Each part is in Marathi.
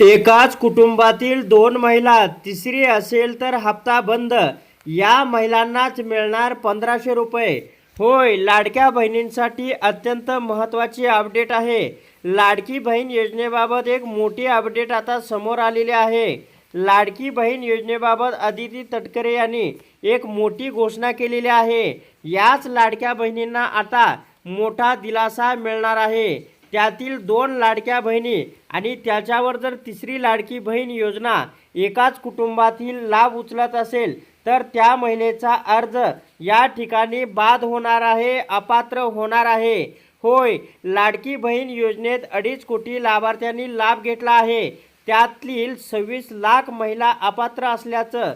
एकाच कुटुंबातील दोन महिला तिसरी असेल तर हप्ता बंद. या महिलांनाच मिळणार पंधराशे रुपये. होय लाडक्या बहिणींसाठी अत्यंत महत्त्वाची अपडेट आहे. लाडकी बहीण योजनेबाबत एक मोठी अपडेट आता समोर आलेली आहे. लाडकी बहीण योजनेबाबत अदिती तटकरे यांनी एक मोठी घोषणा केलेली आहे. याच लाडक्या बहिणींना आता मोठा दिलासा मिळणार आहे. त्यातील दोन लाडक्या बहिणी आणि त्याच्यावर जर तिसरी लाडकी बहीण योजना एकाच कुटुंबातील लाभ उचलत असेल तर त्या महिलेचा अर्ज या ठिकाणी बाद होणार आहे अपात्र होणार आहे. होय लाडकी बहीण योजनेत अडीच कोटी लाभार्थ्यांनी लाभ घेतला आहे. त्यातील सव्वीस लाख महिला अपात्र असल्याचं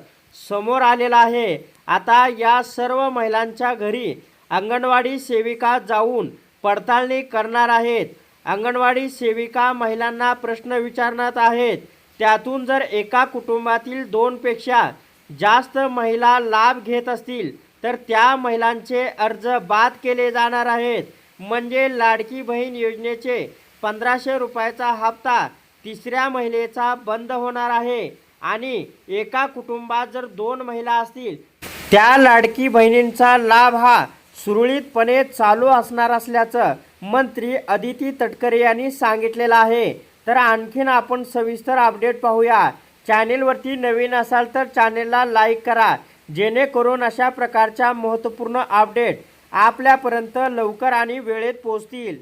समोर आलेलं आहे. आता या सर्व महिलांच्या घरी अंगणवाडी सेविका जाऊन पडताळणी करणार आहेत. अंगणवाडी सेविका महिलांना प्रश्न विचारणार आहेत. त्यातून जर एका कुटुंबातील दोनपेक्षा जास्त महिला लाभ घेत असतील तर त्या महिलांचे अर्ज बाद केले जाणार आहेत. म्हणजे लाडकी बहीण योजनेचे पंधराशे रुपयाचा हप्ता तिसऱ्या महिलेचा बंद होणार आहे. आणि एका कुटुंबात जर दोन महिला असतील त्या लाडकी बहिणींचा लाभ हा सुरळीतपणे चालू असणार असल्याचं मंत्री अदिती तटकरे यांनी सांगितलेलं आहे. तर आणखीन आपण सविस्तर अपडेट पाहूया. चॅनेलवरती नवीन असाल तर चॅनेलला लाईक करा. जेणेकरून अशा प्रकारच्या महत्त्वपूर्ण अपडेट आपल्यापर्यंत लवकर आणि वेळेत पोहोचतील.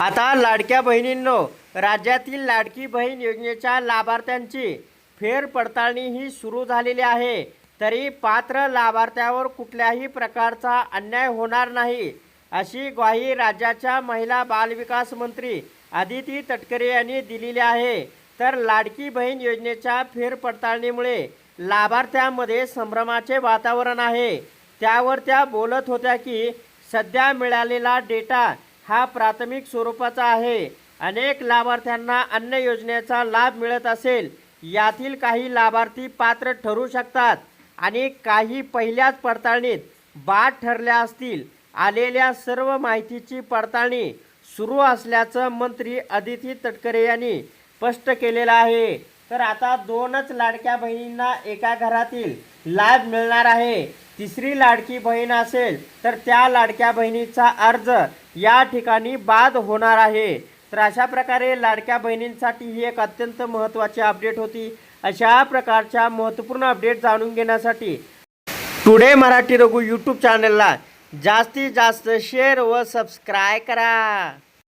आता लाडक्या बहिणींनो राज्यातील लाडकी बहीण योजनेच्या लाभार्थ्यांची फेरपडताळणी ही सुरू झालेली आहे. तरी पात्र लाभार्थ्यावर कुठल्याही प्रकारचा अन्याय होणार नाही. अशी ग्वाही राज्याच्या महिला बालविकास मंत्री आदिती तटकरे यांनी दिलेली आहे. तर लाडकी बहीण योजनेच्या फेरपडताळणीमुळे लाभार्थ्यांमध्ये संभ्रमाचे वातावरण आहे. त्यावर त्या बोलत होत्या की सध्या मिळालेला डेटा हा प्राथमिक स्वरूपाचा आहे. अनेक लाभार्थ्यांना अन्न योजनेचा लाभ मिळत असेल. यातील काही लाभार्थी पात्र ठरू शकतात आणि काही पहिल्याच पडताळणीत बाद ठरल्या असतील. आलेल्या सर्व माहितीची पडताळणी सुरू असल्याचं मंत्री अदिती तटकरे यांनी स्पष्ट केलेलं आहे. तर आता दोनच लाडक्या बहिणींना एका घरातील लाभ मिळणार आहे. तिसरी लाडकी बहीण असेल तर त्या लाडक्या बहिणीचा अर्ज या ठिकाणी बाद होणार आहे. तर अशा प्रकारे लाडक्या बहिणींसाठी ही एक अत्यंत महत्त्वाची अपडेट होती. अशा प्रकारच्या महत्त्वपूर्ण अपडेट जाणून घेण्यासाठी टुडे मराठी रघु यूट्यूब चॅनलला जास्तीत जास्त शेअर व सबस्क्राईब करा.